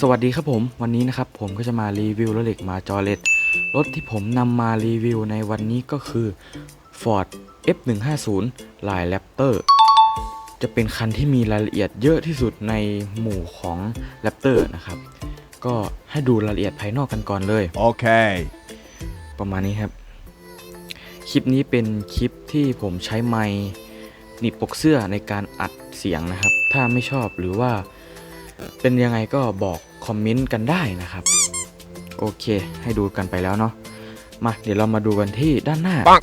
สวัสดีครับผม วันนี้นะครับผมก็จะมารีวิวรถเหล็กมาจอเลตรถที่ผมนำมารีวิวในวันนี้ก็คือ Ford F150 ลาย Raptor จะเป็นคันที่มีรายละเอียดเยอะที่สุดในหมู่ของ Raptor นะครับ ก็ให้ดูรายละเอียดภายนอกกันก่อนเลย Okay. ประมาณนี้ครับ คลิปนี้เป็นคลิปที่ผมใช้ไมค์หนีบปกเสื้อในการอัดเสียงนะครับ ถ้าไม่ชอบหรือว่า เป็นยังไงก็บอกคอมเมนต์กันได้นะครับ โอเค ให้ดูกันไปแล้วเนาะมาเดี๋ยวเรามาดูกันที่ด้านหน้าปัง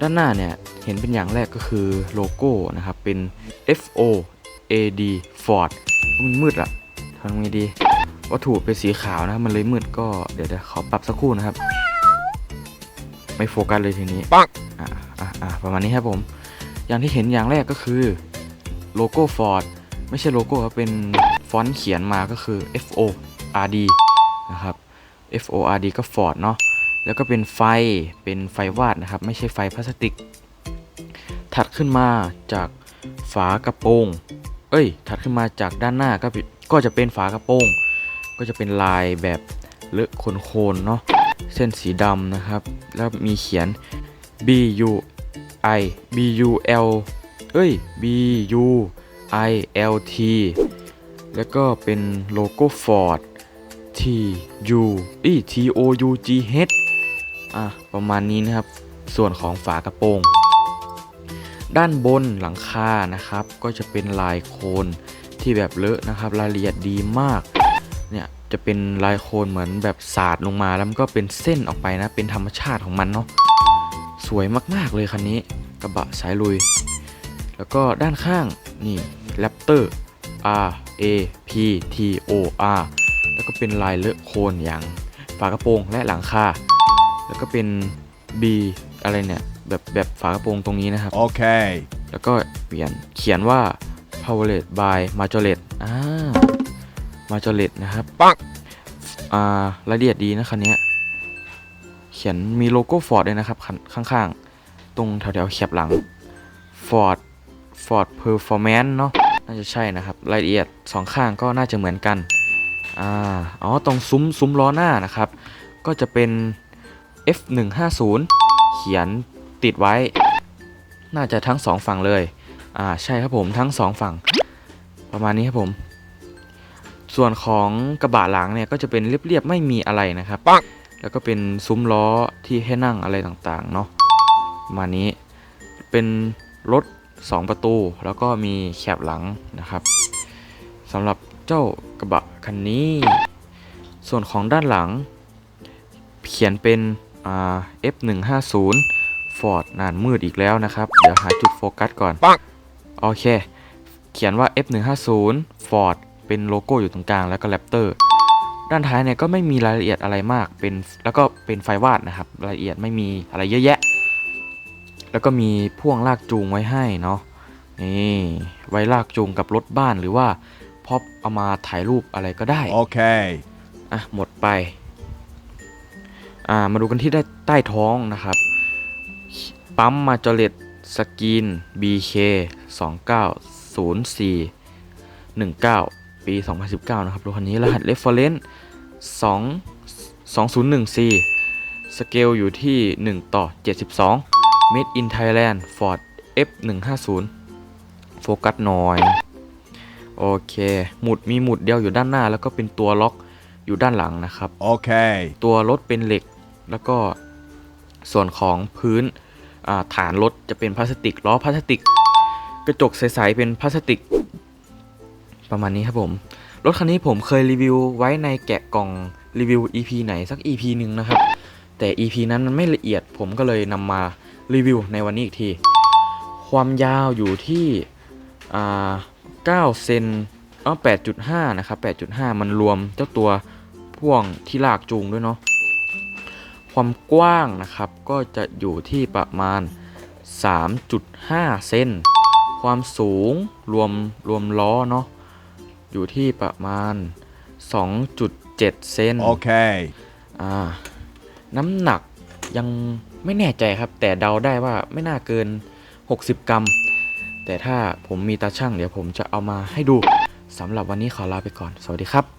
ด้านหน้าเนี่ยเห็นเป็นอย่างแรกก็คือโลโก้นะครับ เป็น F O A D Ford มันมืดอะทำไงดีวัตถุเป็นสีขาวนะครับมันเลยมืดก็เดี๋ยวเดี๋ยวขอปรับสักครู่นะครับ ไม่โฟกัสเลยทีนี้ปังอ่าอ่าอ่าประมาณนี้ครับผม อย่างที่เห็นอย่างแรกก็คือโลโก้ Ford ไม่ใช่โลโก้ครับเป็นฟ อนต์เขียนมาก็คือ F O R D นะครับ F O R D ก็ Ford เนาะแล้วก็เป็นไฟเป็นไฟวาดนะครับ ไม่ใช่ไฟพลาสติก ถัดขึ้นมาจากฝากระโปรง เอ้ย ถัดขึ้นมาจากด้านหน้าก็ก็จะเป็นฝากระโปรง ก็จะเป็นลายแบบเลอะโคนๆเนาะเส้นสีดำนะครับ แล้วมีเขียน B U I B U L เอ้ย B U I L T แล้วก็เป็นโลโก้ Ford T U อี T O U G H อะประมาณนี้นะครับ ส่วนของฝากระโปรง ด้านบนหลังคานะครับ ก็จะเป็นลายโคนที่แบบเลอะนะครับ รายละเอียดดีมาก เนี่ยจะเป็นลายโคนเหมือนแบบสาดลงมาแล้วมันก็เป็นเส้นออกไปนะ เป็นธรรมชาติของมันเนาะ สวยมากๆเลยคันนี้กระบะสายลุย แล้วก็ด้านข้างนี่ Raptor R A P T O R แล้วก็เป็นลายเลอะโคนอย่างฝากระโปรงและหลังคา แล้วก็เป็น B อะไรเนี่ย แบบแบบฝากระโปรงตรงนี้นะครับ Okay. แล้วก็เปลี่ยนเขียนว่า Powered by Majoret อ่า Majoret นะครับปังอ่ารายละเอียดดีนะคันเนี้ยเขียนมีโลโก้ Ford ด้วยนะครับคันข้างๆ ตรงแถวๆแคปหลัง Ford Ford Performance เนาะ น่าจะใช่นะครับรายละเอียดสองข้างก็น่าจะเหมือนกันอ่าอ๋อตรงซุ้มซุ้มล้อหน้านะครับ ก็จะเป็น F150 เขียนติดไว้ น่าจะทั้งสองฝั่งเลยอ่าใช่ครับผมทั้งสองฝั่ง ประมาณนี้ครับผม ส่วนของกระบะหลังเนี่ยก็จะเป็นเรียบๆไม่มีอะไรนะครับแล้วก็เป็นซุ้มล้อที่ให้นั่งอะไรต่างๆเนาะประมาณนี้เป็นรถ 2 ประตู แล้วก็มีแคบหลังนะครับสำหรับเจ้ากระบะคันนี้ ส่วนของด้านหลัง เขียนเป็นอ่า F150 Ford นานมืดอีกแล้วนะครับ เดี๋ยวหาจุดโฟกัสก่อนปังโอเค เขียนว่า F150 Ford เป็นโลโก้อยู่ตรงกลางแล้วก็ Raptor ด้านท้ายเนี่ยก็ไม่มีรายละเอียดอะไรมาก เป็นแล้วก็เป็นไฟวาดนะครับ รายละเอียดไม่มีอะไรเยอะแยะ แล้วก็มีพ่วงลากจูงไว้ให้เนาะนี่ไว้ลากจูงกับรถบ้านหรือว่าพอเอามาถ่ายรูปอะไรก็ได้ Okay. อะหมดไปอ่ามาดูกันที่ได้ใต้ท้องนะครับ ปั๊มมาจอเลตสกิน BK 2904 19 ปี 2019 นะครับรถคันนี้รหัส reference 2 2014 สเกลอยู่ที่ 1 ต่อ 72 Made in Thailand Ford F150 โฟกัสหน่อย โอเค หมุดมีหมุดเดียวอยู่ด้านหน้า แล้วก็เป็นตัวล็อกอยู่ด้านหลังนะครับ Okay. ตัวรถเป็นเหล็ก แล้วก็ส่วนของพื้นอ่าฐานรถจะเป็นพลาสติก ล้อพลาสติก กระจกใสๆเป็นพลาสติก ประมาณนี้ครับผม รถคันนี้ผมเคยรีวิวไว้ในแกะกล่องรีวิว EP ไหนสัก EP หนึ่งนะครับ แต่ EP นั้นมันไม่ละเอียดผมก็เลยนำมา รีวิวในวันนี้อีกที ความยาวอยู่ที่อ่า9เซนอ๋อ8.5 นะครับ 8.5 มันรวมเจ้าตัวพ่วงที่ลากจูงด้วยเนาะ ความกว้างนะครับก็จะอยู่ที่ประมาณ 3.5 เซน ความสูงรวมรวมล้อเนาะ อยู่ที่ประมาณ 2.7 เซน Okay. อ่า น้ำหนักยัง ไม่แน่ใจครับ แต่เดาได้ว่าไม่น่าเกิน 60 กรัม แต่ถ้าผมมีตาช่างเดี๋ยวผมจะเอามาให้ดูสำหรับวันนี้ขอลาไปก่อน สวัสดีครับ